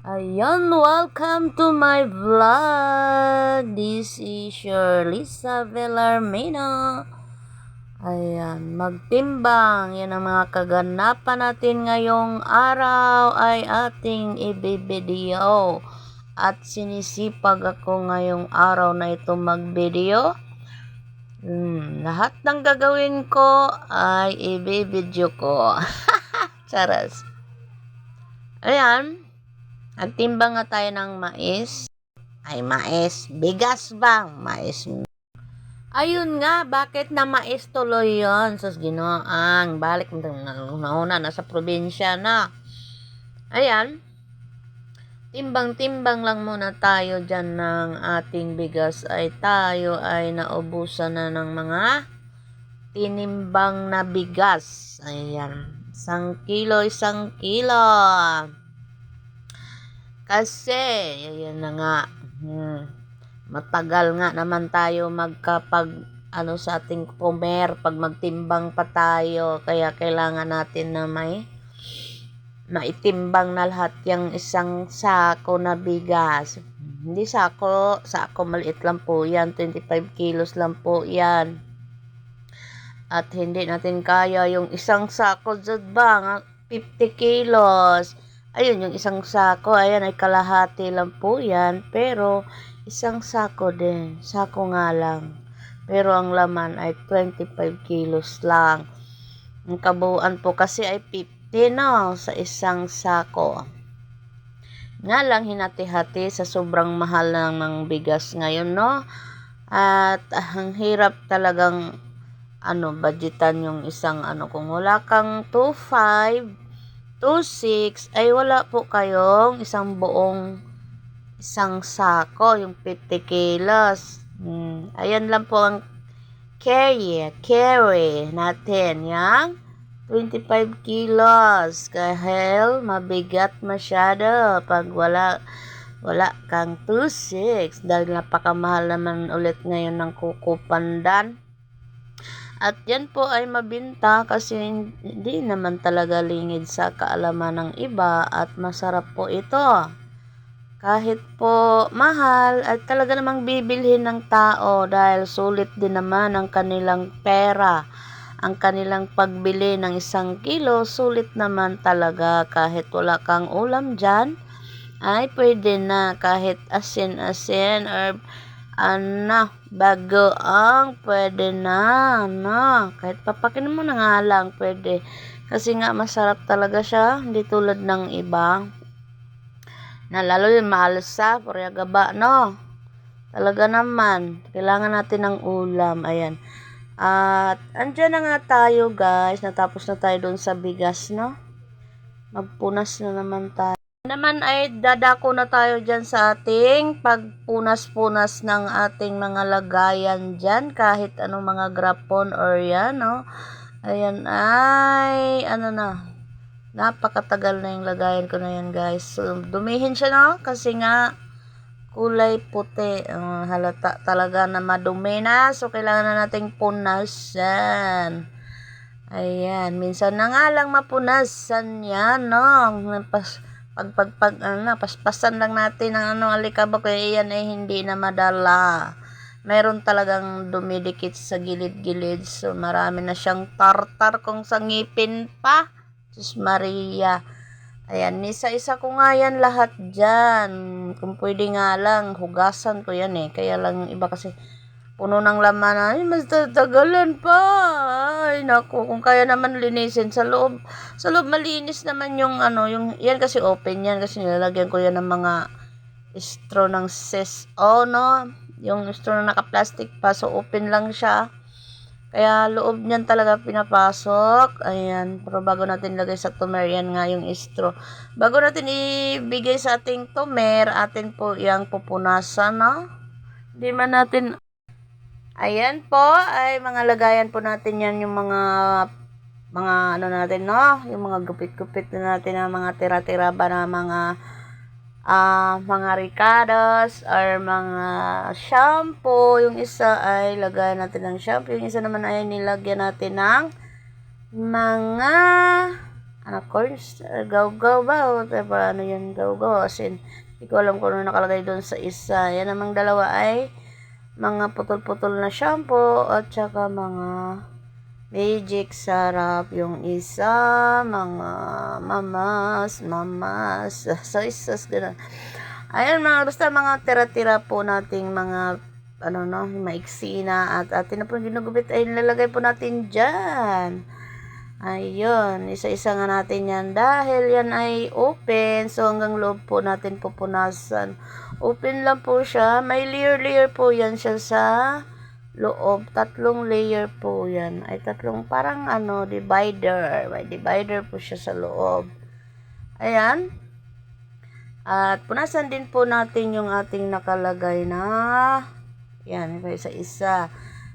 Ayan, welcome to my vlog. This is your Lisa Villarmino. Ayan, magtimbang. Yan ang mga kaganapan natin ngayong araw ay ating ibibideo. At sinisipag ako ngayong araw na ito mag-video. Hmm, lahat ng gagawin ko ay ibibideo ko. Charas. Ayan. Nagtimbang nga tayo ng mais. Ay, mais. Bigas bang? Mais. Ayun nga, bakit na mais tuloy yun? Sus, ginoang. Balik mo nauna, nasa probinsya na. Ayan. Timbang-timbang lang muna tayo dyan ng ating bigas ay tayo ay naubusan na ng mga tinimbang na bigas. Ayan. Isang kilo, isang kilo. Kasi, ayan na nga, hmm, matagal nga naman tayo magkapag, ano sa ating comer, pag magtimbang pa tayo, kaya kailangan natin na may, maitimbang na lahat yung isang sako na bigas. Hindi sako, sako maliit lang po yan, 25 kilos lang po yan. At hindi natin kaya yung isang sako dyan bang, 50 kilos. Ayun, yung isang sako, ayan ay kalahati lang po yan. Pero, isang sako din. Sako nga lang. Pero ang laman ay 25 kilos lang. Ang kabuuan po kasi ay 50 no, sa isang sako. Nga lang hinati-hati sa sobrang mahal ng mga bigas ngayon, no? At ah, ang hirap talagang ano, budgetan yung isang ano, kung wala kang 2.5, 2.6 ay wala po kayong isang buong isang sako, yung 50 kilos. Hmm. Ayan lang po ang carry, carry natin, yung 25 kilos. Kahel, mabigat masyado pag wala wala kang 2.6 dahil napakamahal naman ulit ngayon ng kukupandan. At yan po ay mabinta kasi hindi naman talaga lingid sa kaalaman ng iba at masarap po ito. Kahit po mahal at talaga namang bibilhin ng tao dahil sulit din naman ang kanilang pera. Ang kanilang pagbili ng isang kilo, sulit naman talaga kahit wala kang ulam dyan ay pwede na kahit asin-asin or ano, bago ang pwede na, na. Kahit papakin mo na nga lang, pwede. Kasi nga, masarap talaga siya. Hindi tulad ng iba. Na lalo yung malsa, purya gaba, no? Talaga naman. Kailangan natin ng ulam. Ayan. At, andyan na nga tayo, guys. Natapos na tayo doon sa bigas, no? Magpunas na naman tayo naman ay dadako na tayo dyan sa ating pagpunas-punas ng ating mga lagayan dyan kahit anong mga grapon or yan no? Ayan ay ano na napakatagal na yung lagayan ko na yan guys. So, dumihin siya no? Kasi nga kulay puti. Uh, halata talaga na madumi na. So kailangan na nating punasan. Ayan minsan na nga lang mapunasan yan no? Pas pag pag pag ano, paspasan lang natin ang ano alikabok eh yan ay hindi na madala. Meron talagang dumidikit sa gilid-gilid. So marami na siyang tartar kung sa ngipin pa. Sus Maria. Ayan, isa-isa ko nga yan lahat dyan. Kung pwede nga lang, hugasan ko yan eh. Kaya lang iba kasi puno ng laman. Ay, mas tatagalan pa. Ay, naku, kung kaya naman linisin sa loob. Sa loob, malinis naman yung ano, yung, yan kasi open yan. Kasi nilalagyan ko yan ng mga straw ng ses. Oh, no. Yung straw na naka-plastic pa. So, open lang siya. Kaya loob niyan talaga pinapasok. Ayan. Pero bago natin lagay sa tomer, yan nga yung straw. Bago natin ibigay sa ating tomer, atin po yung pupunasan, no? Hindi man natin Ayan po, ay mga lagayan po natin yan yung mga mga ano natin no, yung mga gupit-gupit na natin na mga tira-tira ba na mga uh, mga ricados or mga shampoo. Yung isa ay lagayan natin ng shampoo, yung isa naman ay nilagyan natin ng mga ano, corns, gaw-gaw ba? Diba, ano yun, gaw-gaw. As in, hindi ko alam kung ano nakalagay doon sa isa. Yan namang dalawa ay mga putol-putol na shampoo at saka mga magic sarap yung isa, mga mamas, mamas, soy sauce, gano'n. Ayan mga, basta mga tira-tira po nating mga, ano no, maiksi na at atin na po ginugupit ay nilalagay po natin dyan. Ayun, isa-isa nga natin yan dahil yan ay open, so hanggang loob po natin pupunasan. Open lang po siya, may layer-layer po yan siya sa loob. Tatlong layer po yan. Ay tatlong parang ano, divider. May divider po siya sa loob. Ayan. At punasan din po natin yung ating nakalagay na yan, isa-isa.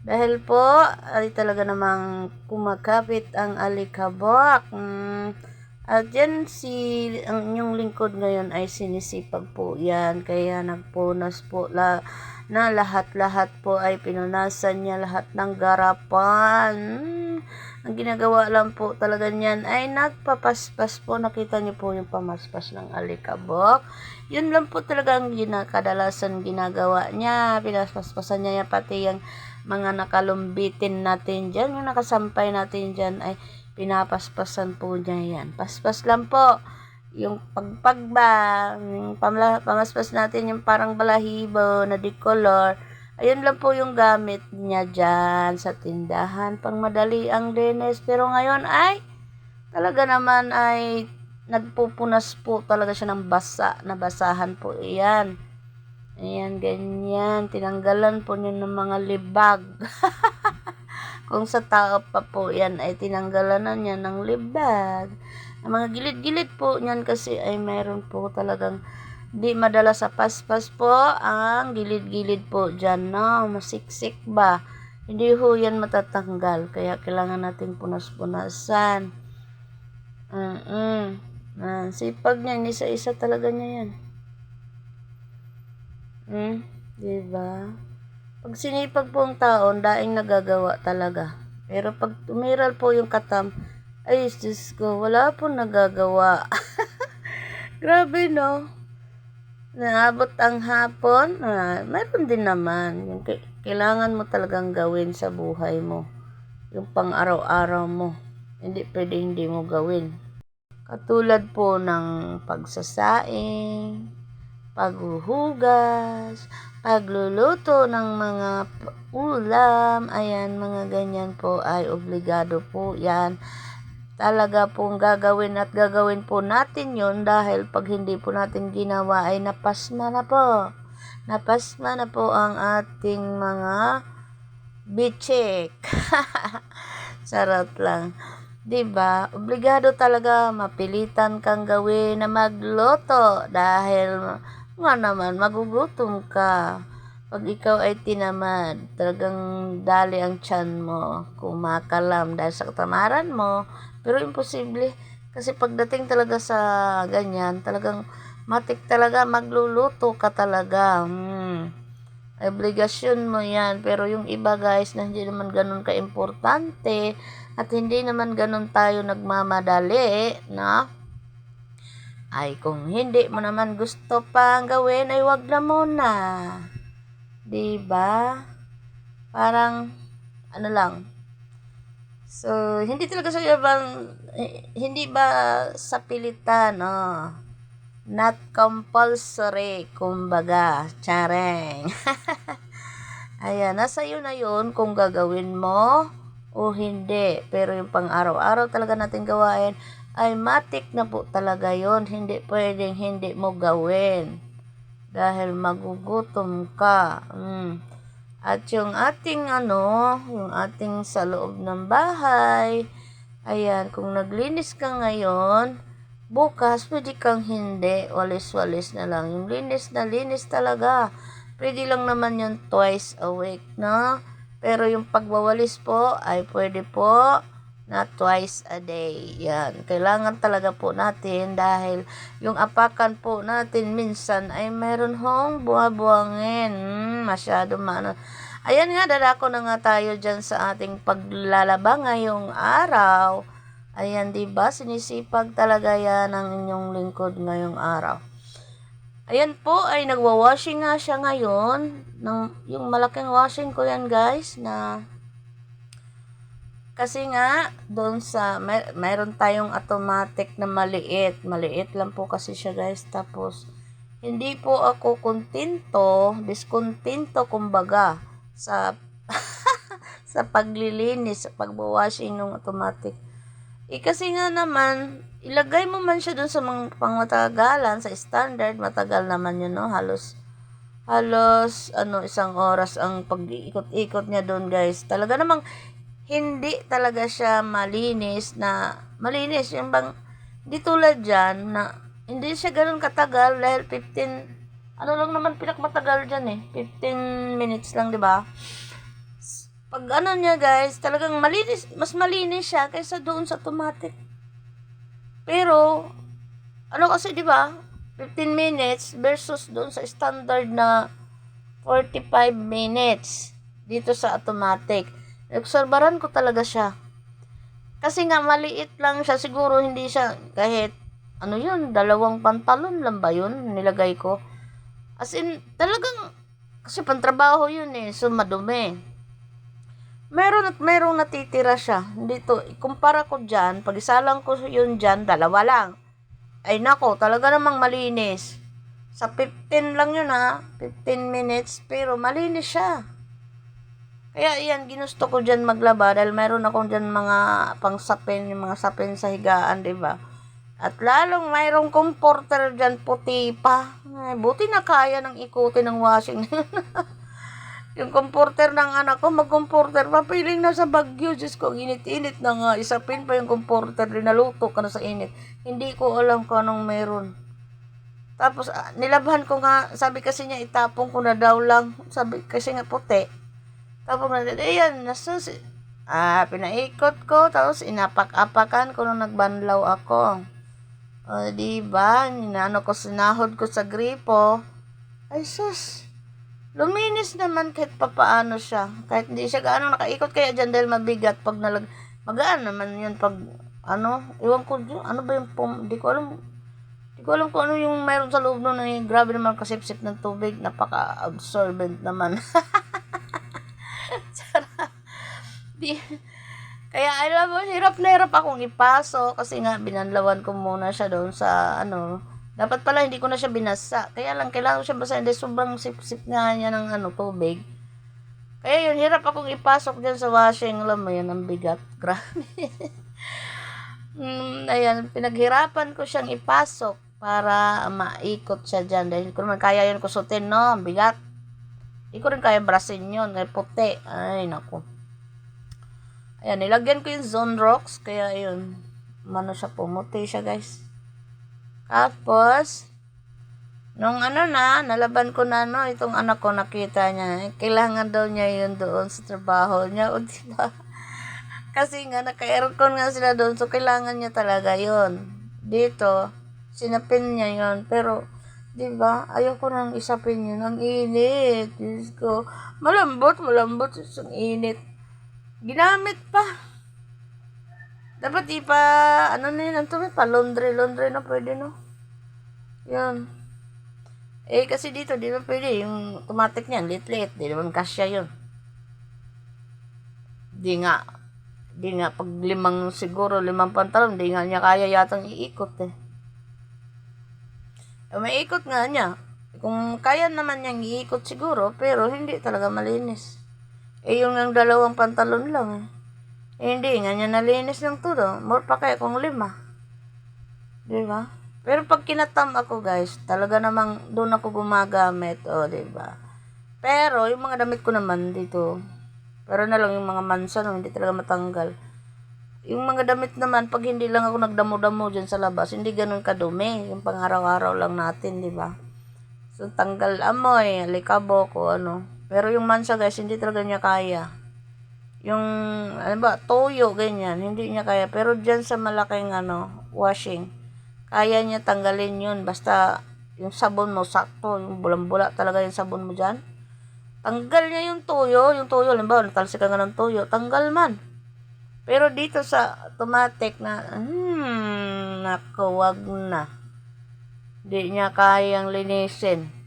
Dahil po, ay talaga namang kumakapit ang alikabok. Mm, at yan si, ang inyong lingkod ngayon ay sinisipag po yan. Kaya nagpunas po la, na lahat-lahat po ay pinunasan niya lahat ng garapan. Mm, ang ginagawa lang po talaga niyan ay nagpapaspas po. Nakita niyo po yung pamaspas ng alikabok. Yun lang po talaga ang ginakadalasan ginagawa niya. Pinaspaspasan niya yan pati yung mga nakalumbitin natin dyan. Yung nakasampay natin dyan ay pinapaspasan po niya yan. Paspas lang po. Yung pagpag ba, yung pamaspas natin yung parang balahibo na decolor. Ayun lang po yung gamit niya dyan sa tindahan. Pang madali ang linis. Pero ngayon ay talaga naman ay nagpupunas po talaga siya ng basa. Nabasahan po iyan. Ayan, ganyan. Tinanggalan po niya ng mga libag. Kung sa tao pa po yan ay tinanggalan na niya ng libag. Ang mga gilid-gilid po niyan kasi ay mayroon po talagang di madala sa paspas po ang gilid-gilid po dyan, no? Masiksik ba? Hindi ho yan matatanggal. Kaya kailangan natin punas-punasan. Mm-mm. Ah, sipag niya, isa-isa talaga niya yan. Hmm? Diba? Pag sinipag po ang taon, daing nagagawa talaga. Pero pag tumiral po yung katam, ay, Diyos ko, wala po nagagawa. Grabe, no? Naabot ang hapon, ah, meron din naman. Yung kailangan mo talagang gawin sa buhay mo. Yung pang araw-araw mo. Hindi pwede hindi mo gawin. Katulad po ng pagsasaing, paghuhugas, pagluluto ng mga ulam, ayan, mga ganyan po ay obligado po yan. Talaga pong gagawin at gagawin po natin yon dahil pag hindi po natin ginawa ay napasma na po. Napasma na po ang ating mga bichik. Sarot lang. 'Di ba? Obligado talaga mapilitan kang gawin na magluto dahil nga naman magugutom ka. Pag ikaw ay tinamad, talagang dali ang tiyan mo, kumakalam dahil sa katamaran mo. Pero imposible kasi pagdating talaga sa ganyan, talagang matik talaga magluluto ka talaga. Hmm. Obligasyon mo yan. Pero yung iba guys na hindi naman ganun ka-importante at hindi naman ganun tayo nagmamadali, na ay kung hindi mo naman gusto pang gawin ay wag na muna. 'Di ba? Parang ano lang. So, hindi talaga sa bang hindi ba sa pilitan, no? Not compulsory, kumbaga, chareng. Ayan, nasa iyo na yun kung gagawin mo o hindi. Pero yung pang araw-araw talaga natin gawain, ay matik na po talaga yon Hindi pwedeng hindi mo gawin. Dahil magugutom ka. Mm. At yung ating ano, yung ating sa loob ng bahay, ayan, kung naglinis ka ngayon, bukas pwede kang hindi, walis-walis na lang. Yung linis na linis talaga. Pwede lang naman yun twice a week, no? Pero yung pagwawalis po ay pwede po na twice a day. Yan. Kailangan talaga po natin dahil yung apakan po natin minsan ay meron hong buwabuwangin. Hmm, masyado maano. Ayan nga, dadako na nga tayo dyan sa ating paglalaba ngayong araw. Ayan, di ba? Sinisipag talaga yan ang inyong lingkod ngayong araw. Ayan po, ay nagwa-washing nga siya ngayon. Ng, yung malaking washing ko yan, guys, na kasi nga, doon sa, may, mayroon tayong automatic na maliit. Maliit lang po kasi siya, guys. Tapos, hindi po ako kontento, diskontento, kumbaga, sa sa paglilinis, sa pagwashing ng automatic. Eh kasi nga naman, ilagay mo man siya dun sa mga pangmatagalan, sa standard, matagal naman yun, no? Halos, halos, ano, isang oras ang pag-ikot-ikot niya doon, guys. Talaga namang, hindi talaga siya malinis na, malinis, yung bang, hindi tulad dyan, na, hindi siya ganun katagal, dahil 15, ano lang naman pinakmatagal dyan eh, 15 minutes lang, di ba? Pag ano niya guys, talagang malinis, mas malinis siya kaysa doon sa automatic. Pero, ano kasi di ba 15 minutes versus doon sa standard na 45 minutes dito sa automatic. Obserbaran ko talaga siya. Kasi nga maliit lang siya, siguro hindi siya kahit ano yun, dalawang pantalon lang ba yun nilagay ko. As in, talagang kasi pantrabaho yun eh, so madumi meron at merong natitira siya. Dito, ikumpara ko dyan, pag isalang ko yun dyan, dalawa lang. Ay nako, talaga namang malinis. Sa 15 lang yun ha, 15 minutes, pero malinis siya. Kaya yan, ginusto ko dyan maglaba dahil meron akong dyan mga pangsapin, yung mga sapin sa higaan, di ba? At lalong mayroong comforter dyan puti pa. Ay, buti na kaya ng ikutin ng washing. Yung comforter ng anak ko, mag-comforter pa. Piling na sa bagyo. Diyos ko, init-init na nga. Isapin pa yung comforter. Dinaluto ka na sa init. Hindi ko alam kung anong meron. Tapos, ah, nilabhan ko nga. Sabi kasi niya, itapon ko na daw lang. Sabi kasi nga puti. Tapos, ayan, nasa, ah, pinaikot ko. Tapos, inapak-apakan ko nung nagbanlaw ako. O, diba? Ninano ko, sinahod ko sa gripo. Ay, sus. Luminis naman kahit papaano siya. Kahit hindi siya gaano nakaikot kaya dyan dahil mabigat pag nalag... Magaan naman yun pag ano, iwan ko ano ba yung pum, di ko alam, di ko alam kung ano yung mayroon sa loob nun, eh, grabe naman kasipsip ng tubig, napaka-absorbent naman. kaya alam mo, hirap na hirap akong ipaso kasi nga binanlawan ko muna siya doon sa ano, dapat pala hindi ko na siya binasa. Kaya lang kailangan ko siya basahin dahil sobrang sip-sip nga niya ng ano, tubig. Kaya yun, hirap akong ipasok dyan sa washing. Alam mo yan, ang bigat. Grabe. mm, ayan, pinaghirapan ko siyang ipasok para maikot siya dyan. Dahil ko naman kaya yun kusutin, no? Ang bigat. Hindi ko rin kaya brasin yun. Kaya puti. Ay, naku. Ayan, nilagyan ko yung zone rocks. Kaya yun, mano siya pumuti siya, guys. Tapos, nung ano na, nalaban ko na no, itong anak ko nakita niya, kailangan daw niya yun doon sa trabaho niya, o diba? Kasi nga, naka-aircon nga sila doon, so kailangan niya talaga yun. Dito, sinapin niya yun, pero, di ba, ayoko nang isapin yun, ang init, Diyos ko, malambot, malambot, ang init. Ginamit pa. Dapat ipa, ano na yun, ang pa, laundry, laundry na pwede, no? Yan. Eh, kasi dito, di ba pwede, yung automatic niyan, lit-lit, di naman kasya yun. Di nga, di nga, pag limang siguro, limang pantalon, di nga niya kaya yatang iikot eh. eh may ikot nga niya. Kung kaya naman niyang iikot siguro, pero hindi talaga malinis. Eh, yung ang dalawang pantalon lang eh. Eh, hindi nga niya nalinis ng todo. More pa kaya kung lima. Di ba? Pero pag kinatam ako guys, talaga namang doon ako gumagamit. O, di ba? Pero, yung mga damit ko naman dito, pero na lang yung mga mansa no, hindi talaga matanggal. Yung mga damit naman, pag hindi lang ako nagdamo-damo dyan sa labas, hindi ganun kadumi. Yung pang-araw-araw lang natin, di ba? So, tanggal amoy, likabo ko, ano. Pero yung mansa guys, hindi talaga niya kaya. Yung ano ba toyo ganyan hindi niya kaya. Pero diyan sa malaking ano washing kaya niya tanggalin yun. Basta yung sabon mo sakto yung bulang-bula talaga yung sabon mo diyan tanggal niya yung toyo yung toyo limbawa natalsik ka nga ng toyo tanggal man. Pero dito sa automatic na, hmm, naku, wag na. Di niya kayang linisin.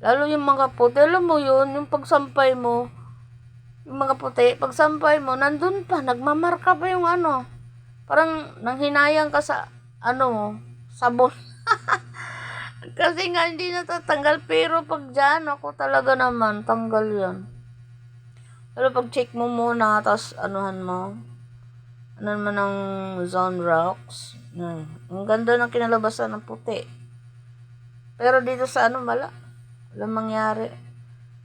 Lalo yung mga puti, alam mo yun, yung pagsampay mo, yung mga puti, pagsampay mo, nandun pa, nagmamarka pa yung ano. Parang nanghinayang ka sa, ano sabon. Kasi nga hindi natatanggal, pero pag dyan, ako talaga naman, tanggal yan. Pero pag check mo muna, tapos anuhan mo, ano naman ng Zone Rocks. Hmm. Ang ganda ng kinalabasan ng puti. Pero dito sa ano, wala. Walang mangyari.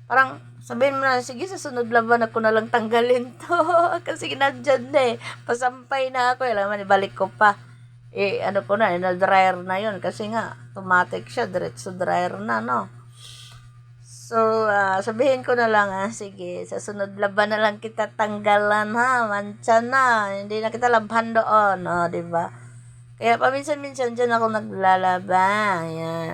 Parang, sabihin mo na, sige, sa sunod laban ako na lang tanggalin to. Kasi nandyan na eh. Pasampay na ako. Alam mo, ibalik ko pa. Eh, ano ko na, na-dryer na yon Kasi nga, automatic siya. Diretso dryer na, no? So, ah, sabihin ko na lang, ah, sige, sa sunod laban na lang kita tanggalan, ha? Mancha na. Hindi na kita labhan doon, oh, di ba? Kaya paminsan-minsan dyan ako naglalaba. Ayan.